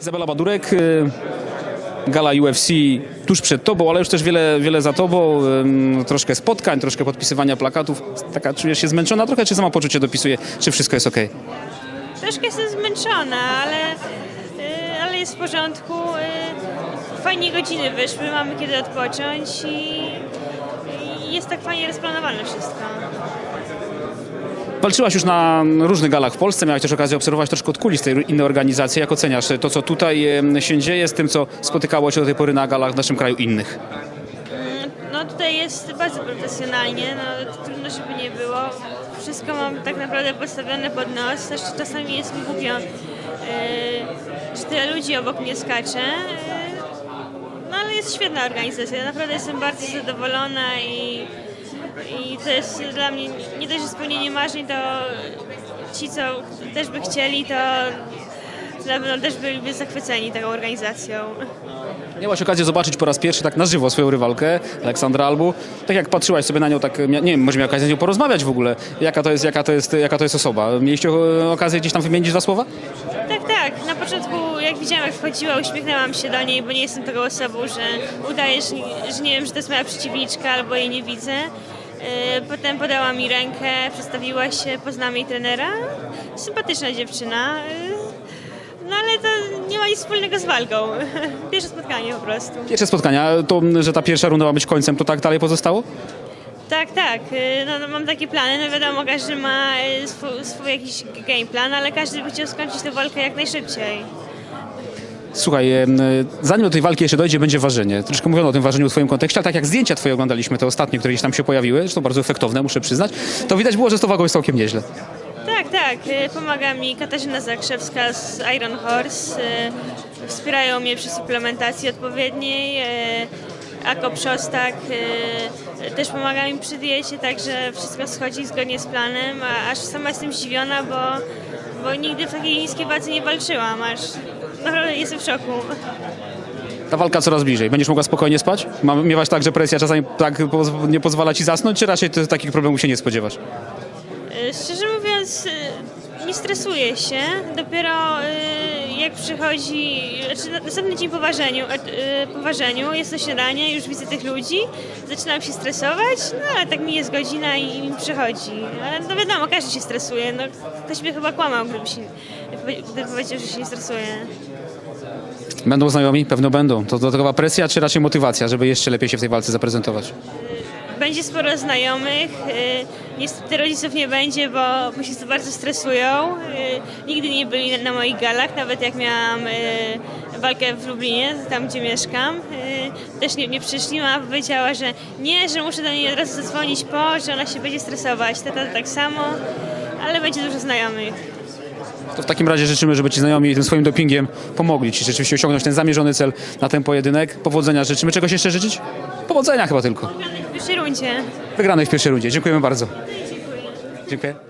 Izabela Badurek, y, gala UFC tuż przed tobą, ale już też wiele, wiele za tobą, troszkę spotkań, troszkę podpisywania plakatów. Taka czujesz się zmęczona trochę, czy sama poczucie dopisuje, czy wszystko jest okej? Troszkę jestem zmęczona, ale, y, ale jest w porządku. y, Fajnie godziny wyszły, mamy kiedy odpocząć i jest tak fajnie rozplanowane wszystko. Walczyłaś już na różnych galach w Polsce, miałaś też okazję obserwować troszkę od kulis tej innej organizacji. Jak oceniasz to, co tutaj się dzieje z tym, co spotykało się do tej pory na galach w naszym kraju innych? Mm, No tutaj jest bardzo profesjonalnie, no trudno żeby nie było. Wszystko mam tak naprawdę postawione pod nos, też czasami jest mi głupio, y, że tyle ludzi obok mnie skacze. y, No ale jest świetna organizacja, naprawdę jestem bardzo zadowolona i, i to jest dla mnie nie dość, że spełnienie marzeń, to ci, co też by chcieli, to na pewno też byliby zachwyceni taką organizacją. Miałaś okazję zobaczyć po raz pierwszy tak na żywo swoją rywalkę, Aleksandra Albu. Tak jak patrzyłaś sobie na nią, tak, nie wiem, może miała okazję z nią porozmawiać w ogóle. Jaka to jest, jaka to jest, jaka to jest osoba? Mieliście okazję gdzieś tam wymienić dwa słowa? Tak, tak. Na początku, jak widziałam, jak wchodziła, uśmiechnęłam się do niej, bo nie jestem taką osobą, że udaję, że, że nie wiem, że to jest moja przeciwniczka albo jej nie widzę. Yy, Potem podała mi rękę, przedstawiła się, poznałam jej trenera. Sympatyczna dziewczyna. yy, No ale to nie ma nic wspólnego z walką. Pierwsze spotkanie po prostu. Pierwsze spotkania, to, że ta pierwsza runda ma być końcem, to tak dalej pozostało? Tak, tak. yy, No, no, mam takie plany. No wiadomo, każdy ma swój, swój jakiś game plan, ale każdy by chciał skończyć tę walkę jak najszybciej. Słuchaj, em, zanim do tej walki jeszcze dojdzie, będzie ważenie. Troszkę mówiono o tym ważeniu w twoim kontekście, ale tak jak zdjęcia twoje oglądaliśmy, te ostatnie, które gdzieś tam się pojawiły, zresztą bardzo efektowne, muszę przyznać, to widać było, że z tą wagą jest całkiem nieźle. Tak, tak. y, Pomaga mi Katarzyna Zakrzewska z Iron Horse. y, Wspierają mnie przy suplementacji odpowiedniej. y, Ako Przostak też pomaga mi przy diecie, także wszystko schodzi zgodnie z planem. Aż sama jestem zdziwiona, bo, bo nigdy w takiej niskiej wadze nie walczyłam. Aż naprawdę jestem w szoku. Ta walka coraz bliżej. Będziesz mogła spokojnie spać? Ma, miewasz tak, że presja czasami tak poz- nie pozwala ci zasnąć, czy raczej ty takich problemów się nie spodziewasz? Y, Szczerze mówiąc, y, nie stresuję się. Dopiero y, jak przychodzi, znaczy na- następny dzień po ważeniu, y, po ważeniu, jest to śniadanie, już widzę tych ludzi, zaczynam się stresować, no ale tak mi jest godzina i mi przychodzi. Ale no wiadomo, każdy się stresuje. No, ktoś by chyba kłamał, gdyby, się, gdyby powiedział, że się nie stresuje. Będą znajomi? Pewno będą. To dodatkowa presja, czy raczej motywacja, żeby jeszcze lepiej się w tej walce zaprezentować? Będzie sporo znajomych. y, Niestety rodziców nie będzie, bo bo się bardzo stresują. Y, Nigdy nie byli na- moich galach, nawet jak miałam y, walkę w Lublinie, tam gdzie mieszkam. y, Też nie, nie przyszli, mama powiedziała, że nie, że muszę do niej od razu zadzwonić po, że ona się będzie stresować. Tata tak samo, ale będzie dużo znajomych. To w takim razie życzymy, żeby ci znajomi tym swoim dopingiem pomogli ci rzeczywiście osiągnąć ten zamierzony cel na ten pojedynek. Powodzenia życzymy. Czegoś jeszcze życzyć? Powodzenia chyba tylko. W pierwszej rundzie. Wygranej w pierwszej rundzie. Dziękujemy bardzo. Dziękuję. Dziękuję.